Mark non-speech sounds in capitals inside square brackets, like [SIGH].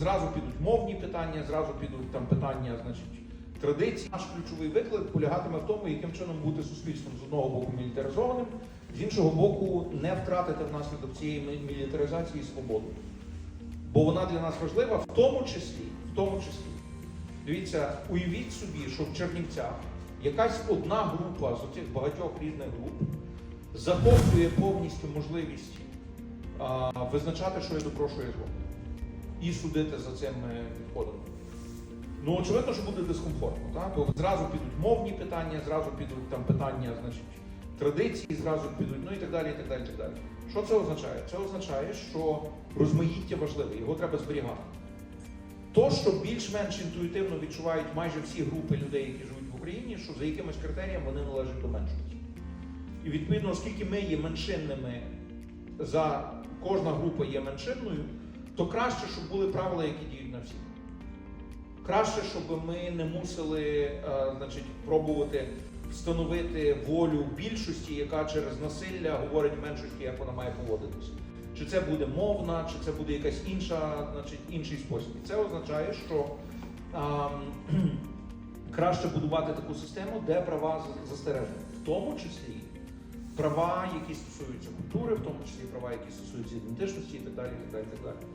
Зразу підуть мовні питання, зразу підуть там питання, значить, традицій. Наш ключовий виклик полягатиме в тому, яким чином бути суспільством з одного боку мілітаризованим, з іншого боку, не втратити внаслідок цієї мілітаризації свободу. Бо вона для нас важлива, в тому числі, в тому числі. Дивіться, уявіть собі, що в Чернівцях якась одна група з оцих багатьох різних груп захоплює повністю можливість а, визначати, що є добро, що і судити за цим підходом. Ну, очевидно, що буде дискомфортно, так? Бо зразу підуть мовні питання, зразу підуть там питання, значить, традиції, зразу підуть, ну і так далі, і так далі, і так далі. Що це означає? Це означає, що розмаїття важливе, його треба зберігати. То, що більш-менш інтуїтивно відчувають майже всі групи людей, які живуть в Україні, що за якимось критерієм вони належать до меншості. І відповідно, оскільки ми є меншинними, за кожна група є меншинною, то краще, щоб були правила, які діють на всіх. Краще, щоб ми не мусили е, значить, пробувати встановити волю більшості, яка через насилля говорить меншості, як вона має поводитися. Чи це буде мовна, чи це буде якась інша, значить, інший спосіб. І це означає, що ем, [CLEARS THROAT] краще будувати таку систему, де права за- застережені, в тому числі права, які стосуються культури, в тому числі права, які стосуються ідентичності і так далі. І так далі, і так далі.